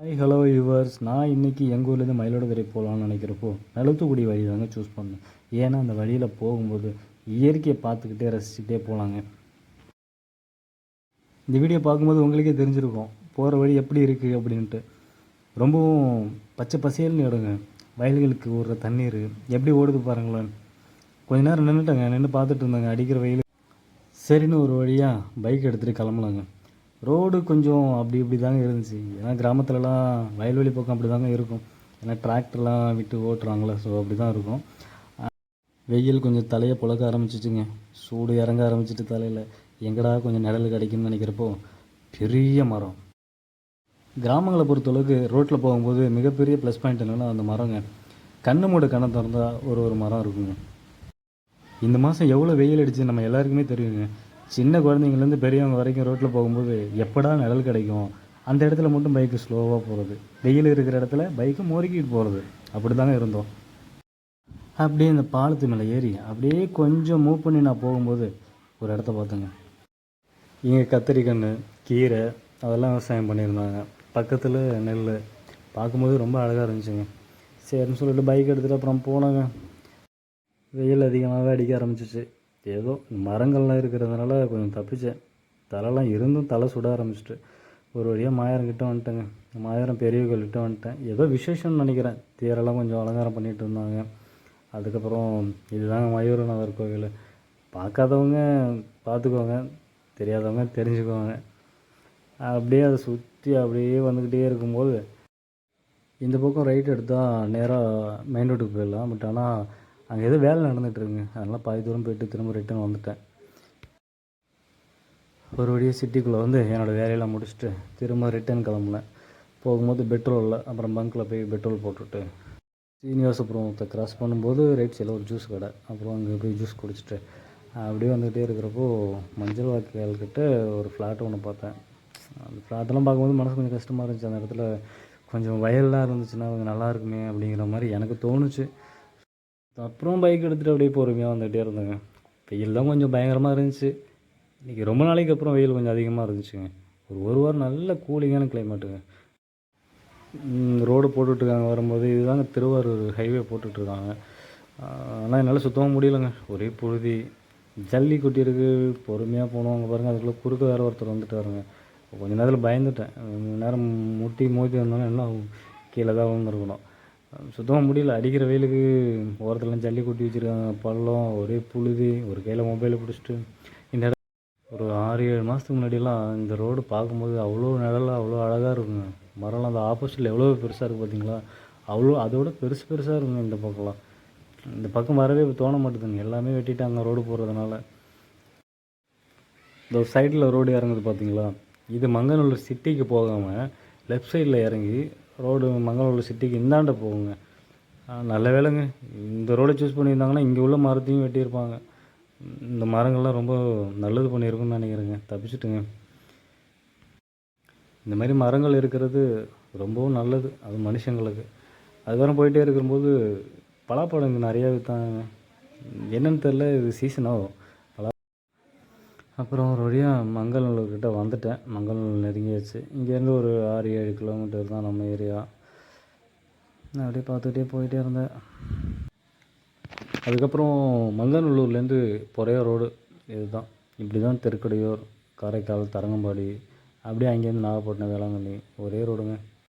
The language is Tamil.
ஹாய் ஹலோ யூவர்ஸ் நான் இன்றைக்கி எங்கள் ஊர்லேருந்து மயிலாடுதுறை போகலான்னு நினைக்கிறப்போ நிலத்துக்குடி வழி தாங்க சூஸ் பண்ணேன். ஏன்னா அந்த வழியில் போகும்போது இயற்கையை பார்த்துக்கிட்டே ரசிச்சுக்கிட்டே போகலாங்க இந்த வீடியோ பார்க்கும்போது உங்களுக்கே தெரிஞ்சிருக்கும். போகிற வழி எப்படி இருக்குது அப்படின்ட்டு. ரொம்பவும் பச்சை பசேல்னு இடங்க வயல்களுக்கு ஓடுற தண்ணீர். எப்படி ஓடுது பாருங்களேன். கொஞ்ச நேரம் நின்றுட்டேங்க நின்று பார்த்துட்டு இருந்தாங்க. அடிக்கிற வெயில். சரின்னு ஒரு வழியாக பைக் எடுத்துகிட்டு கிளம்பலாங்க ரோடு கொஞ்சம் அப்படி இப்படி தாங்க இருந்துச்சு. ஏன்னா கிராமத்துலலாம் வயல்வெளி பக்கம் அப்படி தாங்க இருக்கும். ஏன்னா டிராக்டர்லாம் விட்டு ஓட்டுறாங்களே ஸோ அப்படி தான் இருக்கும். வெயில் கொஞ்சம் தலையை புழக்க ஆரம்பிச்சிச்சுங்க. சூடு இறங்க ஆரம்பிச்சிட்டு தலையில். எங்கடா கொஞ்சம் நிழல் கிடைக்கும்னு நினைக்கிறப்போ பெரிய மரம். கிராமங்களை பொறுத்தளவுக்கு ரோட்டில் போகும்போது மிகப்பெரிய ப்ளஸ் பாயிண்ட் என்னென்னா அந்த மரங்க. கண்ணு மூட கண்ணை திறந்தால் ஒரு ஒரு மரம் இருக்குங்க. இந்த மாதம் எவ்வளோ வெயில் அடிச்சு நம்ம எல்லாருக்குமே தெரியுங்க. சின்ன குழந்தைங்கலேருந்து பெரியவங்க வரைக்கும் ரோட்டில் போகும்போது எப்படா நிழல் கிடைக்கும்? அந்த இடத்துல மட்டும் பைக்கு ஸ்லோவாக போகிறது. வெயில் இருக்கிற இடத்துல பைக்கு முறுக்கிட்டு போகிறது. அப்படி தாங்க இருந்தோம். அப்படியே இந்த பாலத்து மேலே ஏறி அப்படியே கொஞ்சம் மூவ் பண்ணி நான் போகும்போது ஒரு இடத்த பார்த்தேங்க. இங்கே கத்திரிக்கன்று கீரை அதெல்லாம் விவசாயம் பண்ணியிருந்தாங்க. பக்கத்தில் நெல் பார்க்கும்போது ரொம்ப அழகாக இருந்துச்சுங்க. சரின்னு சொல்லிட்டு பைக் எடுத்துகிட்டு அப்புறம் போனாங்க. வெயில் அதிகமாகவே அடிக்க ஆரம்பிச்சிச்சு. ஏதோ மரங்கள்லாம் இருக்கிறதுனால கொஞ்சம் தப்பிச்சேன். தலைலாம் இருந்தும் தலை சுட ஆரம்பிச்சிட்டு. ஒரு வழியாக மாயாரம் கிட்ட வந்துட்டேங்க. மாயாரம் பெரிய கோயில்கிட்ட வந்துட்டேன். ஏதோ விசேஷம்னு நினைக்கிறேன். தேரெல்லாம் கொஞ்சம் அலங்காரம் பண்ணிகிட்டு இருந்தாங்க. அதுக்கப்புறம் இதுதாங்க மயூரநாதர் கோவில். பார்க்காதவங்க பார்த்துக்கோங்க. தெரியாதவங்க தெரிஞ்சுக்கோங்க அப்படியே அதை சுற்றி அப்படியே வந்துக்கிட்டே இருக்கும்போது இந்த பக்கம் ரைட் எடுத்தால் நேராக மெயின் ரோட்டுக்கு போயிடலாம். பட் ஆனால் அங்கே ஏதோ வேலை நடந்துகிட்ருக்குங்க அதனால் பாதி தூரம் போயிட்டு திரும்ப ரிட்டர்ன் வந்துட்டேன். ஒரு வழியாக சிட்டிக்குள்ளே வந்து என்னோடய வேலையெல்லாம் முடிச்சுட்டு திரும்ப ரிட்டர்ன் கிளம்புனேன். போகும்போது பெட்ரோலில் அப்புறம் பங்க்கில் போய் பெட்ரோல் போட்டுட்டு சீனிவாசபுரத்தை கிராஸ் பண்ணும்போது ரைட் சைடில் ஒரு ஜூஸ் கடை. அப்புறம் அங்கே போய் ஜூஸ் குடிச்சிட்டு அப்படியே வந்துகிட்டே இருக்கிறப்போ மஞ்சள் வாக்கியால்கிட்ட ஒரு ஃப்ளாட் ஒன்று பார்த்தேன். அந்த ஃப்ளாட்டெல்லாம் பார்க்கும்போது மனசு கொஞ்சம் கஷ்டமாக இருந்துச்சு. அந்த இடத்துல கொஞ்சம் வயல்லாம் இருந்துச்சுன்னா கொஞ்சம் நல்லா இருக்குமே அப்படிங்கிற மாதிரி எனக்கு தோணுச்சு. அப்புறம் பைக் எடுத்துகிட்டு அப்படியே பொறுமையாக வந்துகிட்டே இருந்தேங்க. வெயில் தான் கொஞ்சம் பயங்கரமாக இருந்துச்சு. இன்றைக்கி ரொம்ப நாளைக்கு அப்புறம் வெயில் கொஞ்சம் அதிகமாக இருந்துச்சுங்க. ஒரு ஒரு வாரம் நல்ல கூலிங்கான கிளைமேட்டுங்க ரோடு போட்டுட்ருக்காங்க. வரும்போது இதுதாங்க திருவாரூர் ஹைவே போட்டுட்ருக்காங்க. ஆனால் என்னால் சுத்தமாக முடியலைங்க. ஒரே புழுதி. ஜல்லி குட்டி இருக்குது பொறுமையாக போனோம் அங்கே பாருங்கள் அதுக்குள்ளே குறுக்க வேறு ஒருத்தர் வந்துட்டு வருங்க கொஞ்ச நேரத்தில் பயந்துட்டேன். கொஞ்ச நேரம் முட்டி மோதி வந்தோன்னே என்ன கீழே தான் விழுந்துருக்கணும். சுத்தமாக முடியல. அடிக்கிற வெயிலுக்கு ஓரத்துலாம் ஜல்லி கொட்டி வச்சுருக்காங்க. பள்ளம் ஒரே புழுதி ஒரு கையில் மொபைலை பிடிச்சிட்டு. இந்த இடம் ஒரு ஆறு ஏழு மாதத்துக்கு முன்னாடியெல்லாம் இந்த ரோடு பார்க்கும்போது அவ்வளோ நிழலாக அவ்வளோ அழகாக இருக்குங்க. மரம்லாம் அந்த ஆப்போசிட்டில் எவ்வளோ பெருசாக இருக்குது பார்த்தீங்களா அவ்வளோ அதோட பெருசு பெருசாக இருக்குங்க இந்த பக்கம்லாம். இந்த பக்கம் வரவே தோண மாட்டேதுங்க. எல்லாமே வெட்டிட்டாங்க ரோடு போகிறதுனால இந்த சைடில் ரோடு இறங்குது பார்த்தீங்களா இது மங்கநல்லூர் சிட்டிக்கு போகாமல் லெஃப்ட் சைடில் இறங்கி ரோடு மங்களூர் சிட்டிக்கு இந்தாண்ட போகுங்க. நல்ல வேலைங்க. இந்த ரோடை சூஸ் பண்ணியிருந்தாங்கன்னா இங்கே உள்ள மரத்தையும் வெட்டியிருப்பாங்க. இந்த மரங்கள்லாம் ரொம்ப நல்லது பண்ணியிருக்குன்னு நினைக்கிறேங்க. தப்பிச்சிட்டுங்க. இந்த மாதிரி மரங்கள் இருக்கிறது ரொம்பவும் நல்லது. அது மனுஷங்களுக்கு. அதுக்கப்புறம் போயிட்டே இருக்கும்போது பலாப்பழம் இங்கே நிறையா விற்றாங்க என்னன்னு தெரில இது சீசனோ அப்புறம் ஒரு வழியாக மங்களூர்கிட்ட வந்துட்டேன். மங்களூர் நெருங்கியாச்சு. இங்கேருந்து ஒரு ஆறு ஏழு கிலோமீட்டர் தான் நம்ம ஏரியா. நான் அப்படியே பார்த்துக்கிட்டே போயிட்டே இருந்தேன். அதுக்கப்புறம் மங்கநல்லூர்லேருந்து பொறையா ரோடு இதுதான். இப்படி தான் திருக்கடையூர் காரைக்கால் தரங்கம்பாடி அப்படியே அங்கேருந்து நாகப்பட்டினம் வேளாங்கண்ணி ஒரே ரோடுங்க.